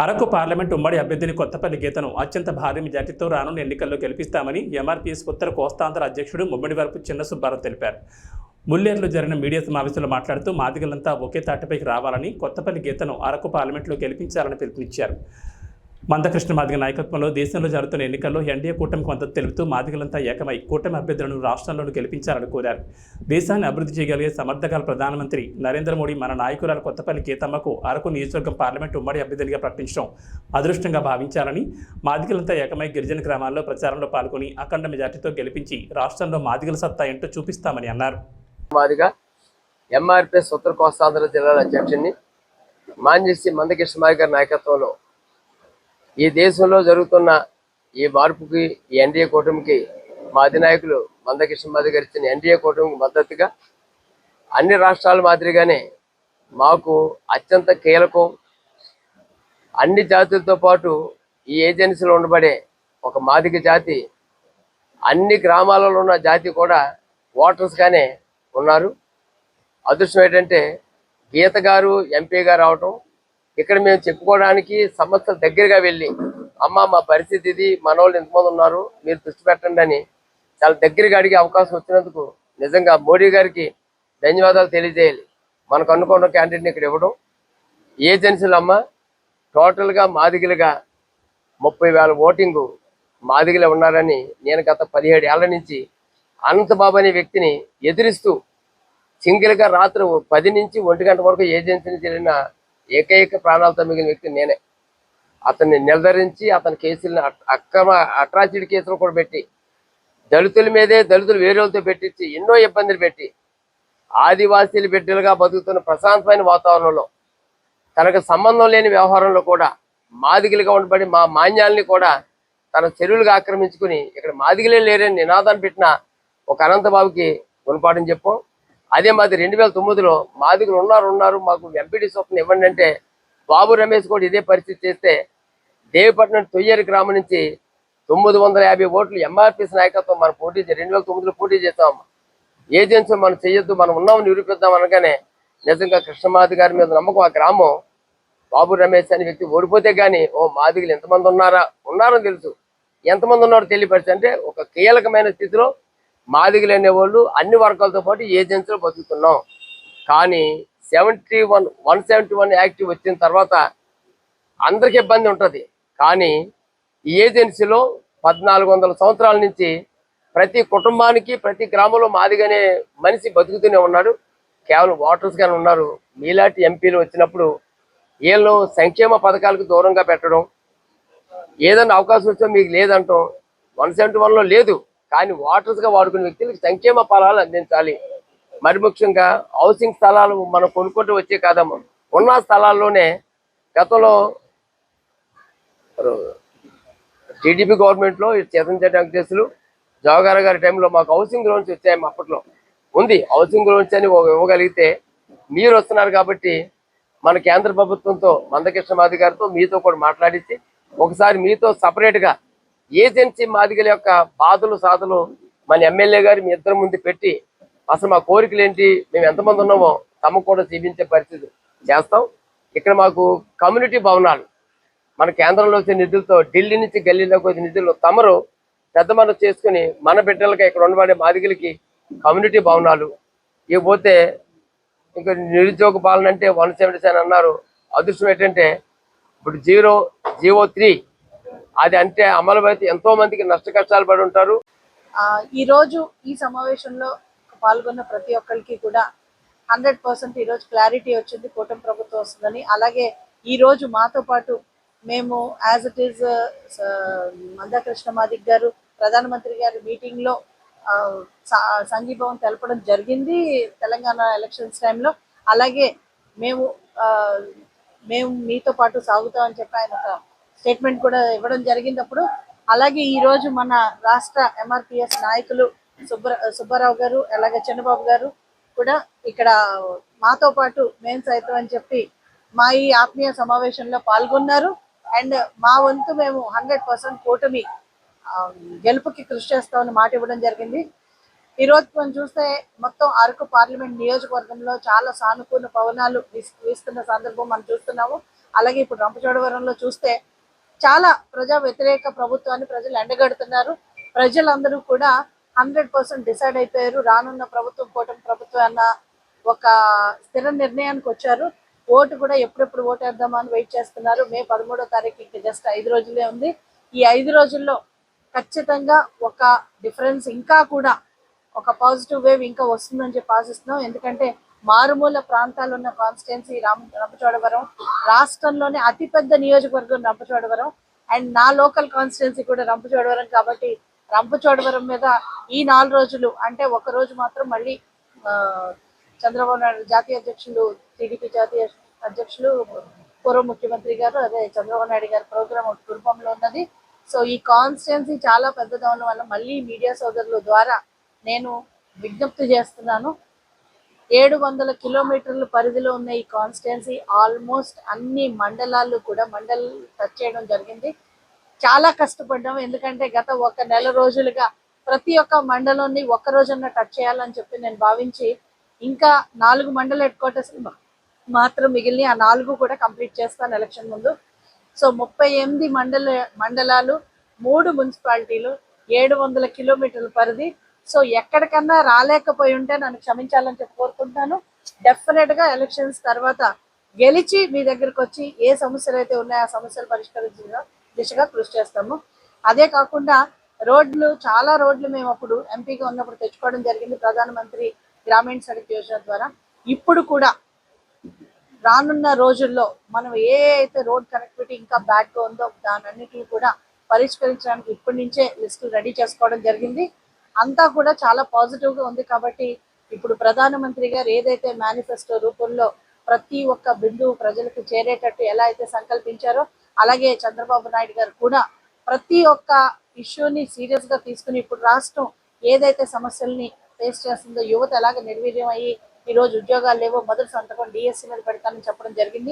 Araku parliament ఉమ్మడి అభ్యర్థిని కొత్తపల్లి గీతను అత్యంత భారీ మెజార్టీతో రానున్న ఎన్నికల్లో గెలిపిస్తామని ఎంఆర్పీఎస్ ఉత్తర కోస్తాంధ్ర అధ్యక్షుడు ముమ్మడి వరపు చిన్న సుబ్బారావు తెలిపారు. ముల్లేరులో జరిగిన మీడియా సమావేశంలో మాట్లాడుతూ మాదిగలంతా ఒకే తాటిపైకి రావాలని కొత్తపల్లి గీతను అరకు పార్లమెంట్లో గెలిపించాలని పిలుపునిచ్చారు. మందకృష్ణ మాదిగ నాయకత్వంలో దేశంలో జరుగుతున్న ఎన్నికల్లో ఎన్డీఏ కూటమికి మద్దతు తెలుపుతూ మాదిగలంతా ఏకమై కూటమి అభ్యర్థులను రాష్ట్రంలోనూ గెలిపించాలని కోరారు. దేశాన్ని అభివృద్ధి చేయగలిగే సమర్థకాల ప్రధానమంత్రి నరేంద్ర మోడీ మన నాయకురాలు కొత్తపల్లి గీతమ్మకు అరకు నియోజకవర్గం పార్లమెంట్ ఉమ్మడి అభ్యర్థినిగా ప్రకటించడం అదృష్టంగా భావించాలని మాదిగలంతా ఏకమై గిరిజన గ్రామాల్లో ప్రచారంలో పాల్గొని అఖండ మెజార్టీతో గెలిపించి రాష్ట్రంలో మాదిగల సత్తా ఏంటో చూపిస్తామని అన్నారు. మాదిగా ఎంఆర్పిఎస్ ఉత్తర కోస్తాంధ్ర జిల్లాల అధ్యక్షుడిని మాంజేసి మందకృష్ణ గారి నాయకత్వంలో ఈ దేశంలో జరుగుతున్న ఈ మార్పుకి ఈ ఎన్డీఏ కూటమికి మా అధినాయకులు మందకృష్ణ మాది గారు ఇచ్చిన ఎన్డీఏ కూటమికి మద్దతుగా అన్ని రాష్ట్రాల మాదిరిగానే మాకు అత్యంత కీలకం. అన్ని జాతులతో పాటు ఈ ఏజెన్సీలో ఉండబడే ఒక మాదిక జాతి అన్ని గ్రామాలలో ఉన్న జాతి కూడా ఓటర్స్గానే ఉన్నారు. అదృష్టం ఏంటంటే గీత గారు ఎంపీ గారు ఇక్కడ మేము చెప్పుకోవడానికి సంస్థల దగ్గరగా వెళ్ళి అమ్మ మా పరిస్థితి ఇది మనోళ్ళు ఎంతమంది ఉన్నారు మీరు దృష్టి పెట్టండి అని చాలా దగ్గరగా అడిగే అవకాశం వచ్చినందుకు నిజంగా మోడీ గారికి ధన్యవాదాలు తెలియజేయాలి. మనకు అనుకున్న క్యాండిడేట్ని ఇక్కడ ఇవ్వడం ఏజెన్సీలు అమ్మ టోటల్గా మాదిగలుగా ముప్పై వేల ఓటింగు మాదిగలే ఉన్నారని నేను గత పదిహేడు ఏళ్ళ నుంచి అనంతబాబు అనే వ్యక్తిని ఎదిరిస్తూ సింగిల్గా రాత్రి పది నుంచి ఒంటి గంట వరకు ఏజెన్సీని జరిగిన ఏకైక ప్రాణాలతో మిగిలిన వ్యక్తి నేనే. అతన్ని నిలదరించి అతని కేసులను అక్రమ అట్రాసిటీ కేసులు కూడా పెట్టి దళితుల మీదే దళితులు వేరే వాళ్ళతో పెట్టించి ఎన్నో ఇబ్బందులు పెట్టి ఆదివాసీలు బిడ్డలుగా బతుకుతున్న ప్రశాంతమైన వాతావరణంలో తనకు సంబంధం లేని వ్యవహారంలో కూడా మాదిగలుగా ఉండబడి మా మాన్యాల్ని కూడా తన చెరువులుగా ఆక్రమించుకుని ఇక్కడ మాదిగలే లేరని నినాదాన్ని పెట్టిన ఒక అనంతబాబుకి గుణపాఠం చెప్పాం. అదే మాది రెండు వేల తొమ్మిదిలో మాదిగలు ఉన్నారు ఉన్నారు. మాకు ఎంపీడీ స్వప్న ఇవ్వండి అంటే బాబు రమేష్ కూడా ఇదే పరిస్థితి చేస్తే దేవిపట్నం తొయ్యేరు గ్రామం నుంచి తొమ్మిది వందల యాభై ఓట్లు ఎంఆర్పిఎస్ నాయకత్వం మనం పోటీ రెండు వేల తొమ్మిదిలో పోటీ చేస్తాం ఏజెన్సీ మనం చేయొద్దు మనం ఉన్నాము నిరూపిద్దాం అనగానే నిజంగా కృష్ణమాది గారి మీద నమ్మకం ఆ గ్రామం బాబు రమేష్ అనే వ్యక్తి ఓడిపోతే గానీ ఓ మాదిగులు ఎంతమంది ఉన్నారా? ఉన్నారని తెలుసు. ఎంతమంది ఉన్నారో తెలియపరిచి అంటే ఒక కీలకమైన స్థితిలో మాదిగలు అనేవాళ్ళు అన్ని వర్గాలతో పాటు ఏజెన్సీలో బతుకుతున్నాం. కానీ seventy one one seventy one act వచ్చిన తర్వాత అందరికి ఇబ్బంది ఉంటుంది. కానీ ఈ ఏజెన్సీలో పద్నాలుగు వందల సంవత్సరాల నుంచి ప్రతి కుటుంబానికి ప్రతి గ్రామంలో మాదిగానే మనిషి బతుకుతూనే ఉన్నాడు. కేవలం ఓటర్స్గానే ఉన్నారు. మీలాంటి ఎంపీలు వచ్చినప్పుడు వీళ్ళు సంక్షేమ పథకాలకు దూరంగా పెట్టడం ఏదైనా అవకాశం వచ్చో మీకు లేదంటాం. వన్ సెవెంటీ వన్లో లేదు. కానీ వాటర్స్గా వాడుకునే వ్యక్తులకు సంక్షేమ ఫలాలు అందించాలి. మరి ముఖ్యంగా హౌసింగ్ స్థలాలు మనం కొనుక్కుంటూ వచ్చే కాదమ్మా. ఉన్న స్థలాల్లోనే గతంలో టీడీపీ గవర్నమెంట్లో చేతన్ చేయడానికి వెంకటేశ్వరులు జవహర్ గారి టైంలో మాకు హౌసింగ్ లోన్స్ వచ్చాయి అప్పట్లో. ఉంది. హౌసింగ్ లోన్స్ అని ఇవ్వగలిగితే మీరు వస్తున్నారు కాబట్టి మన కేంద్ర ప్రభుత్వంతో మందకృష్ణ మాది గారితో మీతో కూడా మాట్లాడించి ఒకసారి మీతో సపరేట్గా ఏజెన్సీ మాదిగల యొక్క బాధలు సాధలు మన ఎమ్మెల్యే గారు మీ ఇద్దరు ముందు పెట్టి అసలు మా కోరికలు ఏంటి మేము ఎంతమంది ఉన్నామో తమకు కూడా చూపించే పరిస్థితి చేస్తాం. ఇక్కడ మాకు కమ్యూనిటీ భవనాలు మన కేంద్రంలో వచ్చే నిధులతో ఢిల్లీ నుంచి గల్లీలోకి వచ్చే నిధులు తమరు పెద్ద మనసు చేసుకుని మన బిడ్డలకి ఇక్కడ ఉండబడే మాదిగలకి కమ్యూనిటీ భవనాలు. ఇకపోతే ఇంకా నిరుద్యోగ పాలన అంటే వన్ సెవెంటీ సెవెన్ అన్నారు. అదృష్టం ఏంటంటే ఇప్పుడు జీరో జీవో త్రీ అది అంటే అమలు అయితే ఎంతో మందికి నష్ట కష్టాలు పడి ఉంటారు. ఈరోజు ఈ రోజు ఈ సమావేశంలో పాల్గొన్న ప్రతి ఒక్కరికి కూడా హండ్రెడ్ పర్సెంట్ ఈరోజు క్లారిటీ వచ్చింది కూటమి ప్రభుత్వం వస్తుందని. అలాగే ఈరోజు మాతో పాటు మేము as it is Manda Krishna Madiga గారు ప్రధానమంత్రి గారి మీటింగ్లో సంఘీభావం తెలపడం జరిగింది తెలంగాణ ఎలక్షన్స్ టైంలో అలాగే మేము మేము మీతో పాటు సాగుతామని చెప్పి ఆయన ఒక స్టేట్మెంట్ కూడా ఇవ్వడం జరిగినప్పుడు అలాగే ఈ రోజు మన రాష్ట్ర ఎంఆర్పిఎస్ నాయకులు సుబ్బ సుబ్బారావు గారు అలాగే చంద్రబాబు గారు కూడా ఇక్కడ మాతో పాటు మేము సైతం అని చెప్పి మా ఈ ఆత్మీయ సమావేశంలో పాల్గొన్నారు. అండ్ మా వంతు మేము హండ్రెడ్ పర్సెంట్ కూటమి గెలుపుకి కృషి చేస్తామని మాట ఇవ్వడం జరిగింది. ఈరోజు మనం చూస్తే మొత్తం అరకు పార్లమెంట్ నియోజకవర్గంలో చాలా సానుకూల పవనాలు వీస్తున్న సందర్భం మనం చూస్తున్నాము. అలాగే ఇప్పుడు రంపచోడవరంలో చూస్తే చాలా ప్రజా వ్యతిరేక ప్రభుత్వాన్ని ప్రజలు ఎండగడుతున్నారు. ప్రజలందరూ కూడా హండ్రెడ్ పర్సెంట్ డిసైడ్ అయిపోయారు. రానున్న ప్రభుత్వం కూటమి ప్రభుత్వం అన్న ఒక స్థిర నిర్ణయానికి వచ్చారు. ఓటు కూడా ఎప్పుడెప్పుడు ఓటు వేద్దామని అని వెయిట్ చేస్తున్నారు. మే పదమూడో తారీఖు ఇంకా జస్ట్ ఐదు రోజులే ఉంది. ఈ ఐదు రోజుల్లో ఖచ్చితంగా ఒక డిఫరెన్స్ ఇంకా కూడా ఒక పాజిటివ్ వేవ్ ఇంకా వస్తుందని చెప్పి ఆశిస్తున్నాం. ఎందుకంటే మారుమూల ప్రాంతాలు ఉన్న కాన్స్టిట్యున్సీ రామ రంపచోడవరం రాష్ట్రంలోనే అతిపెద్ద నియోజకవర్గం రంపచోడవరం అండ్ నా లోకల్ కాన్స్టిట్యున్సీ కూడా రంపచోడవరం కాబట్టి రంపచోడవరం మీద ఈ నాలుగు రోజులు అంటే ఒక రోజు మాత్రం మళ్ళీ చంద్రబాబు నాయుడు జాతీయ అధ్యక్షులు టీడీపీ జాతీయ అధ్యక్షులు పూర్వ ముఖ్యమంత్రి గారు అదే చంద్రబాబు నాయుడు గారి ప్రోగ్రామ్ రూపంలో కుటుంబంలో ఉన్నది. సో ఈ కాన్స్టిట్యున్సీ చాలా పెద్దదవడం వల్ల మళ్ళీ మీడియా సోదరుల ద్వారా నేను విజ్ఞప్తి చేస్తున్నాను. ఏడు వందల కిలోమీటర్ల పరిధిలో ఉన్న ఈ కాన్స్టిట్యున్సీ ఆల్మోస్ట్ అన్ని మండలాలు కూడా మండల్ టచ్ చేయడం జరిగింది. చాలా కష్టపడ్డాము. ఎందుకంటే గత ఒక నెల రోజులుగా ప్రతి ఒక్క మండలాన్ని ఒక్క రోజున టచ్ చేయాలని చెప్పి నేను భావించి ఇంకా నాలుగు మండల హెడ్ క్వార్టర్స్ మాత్రం మిగిలిన ఆ నాలుగు కూడా కంప్లీట్ చేస్తాను ఎలక్షన్ ముందు. సో ముప్పై ఎనిమిది మండల మండలాలు మూడు మున్సిపాలిటీలు ఏడు వందల కిలోమీటర్ల పరిధి సో ఎక్కడికన్నా రాలేకపోయి ఉంటే నన్ను క్షమించాలని చెప్పి కోరుకుంటున్నాను. డెఫినెట్గా ఎలక్షన్స్ తర్వాత గెలిచి మీ దగ్గరకు వచ్చి ఏ సమస్యలు అయితే ఉన్నాయో ఆ సమస్యలు పరిష్కరించిన దిశగా కృషి చేస్తాము. అదే కాకుండా రోడ్లు చాలా రోడ్లు మేము అప్పుడు ఎంపీగా ఉన్నప్పుడు తెచ్చుకోవడం జరిగింది ప్రధానమంత్రి గ్రామీణ సడక్ యోజన ద్వారా. ఇప్పుడు కూడా రానున్న రోజుల్లో మనం ఏ అయితే రోడ్ కనెక్టివిటీ ఇంకా బ్యాడ్గా ఉందో దానన్నిటిని కూడా పరిష్కరించడానికి ఇప్పటి నుంచే లిస్టులు రెడీ చేసుకోవడం జరిగింది. అంతా కూడా చాలా పాజిటివ్గా ఉంది కాబట్టి ఇప్పుడు ప్రధానమంత్రి గారు ఏదైతే మేనిఫెస్టో రూపంలో ప్రతి ఒక్క బిందువు ప్రజలకు చేరేటట్టు ఎలా అయితే సంకల్పించారో అలాగే చంద్రబాబు నాయుడు గారు కూడా ప్రతి ఒక్క ఇష్యూని సీరియస్గా తీసుకుని ఇప్పుడు రాష్ట్రం ఏదైతే సమస్యల్ని ఫేస్ చేస్తుందో యువత ఎలాగ నిర్వీర్యం అయ్యి ఈ రోజు ఉద్యోగాలు లేవో మొదటి సంతకం డిఎస్సీ మీద పెడతానని చెప్పడం జరిగింది.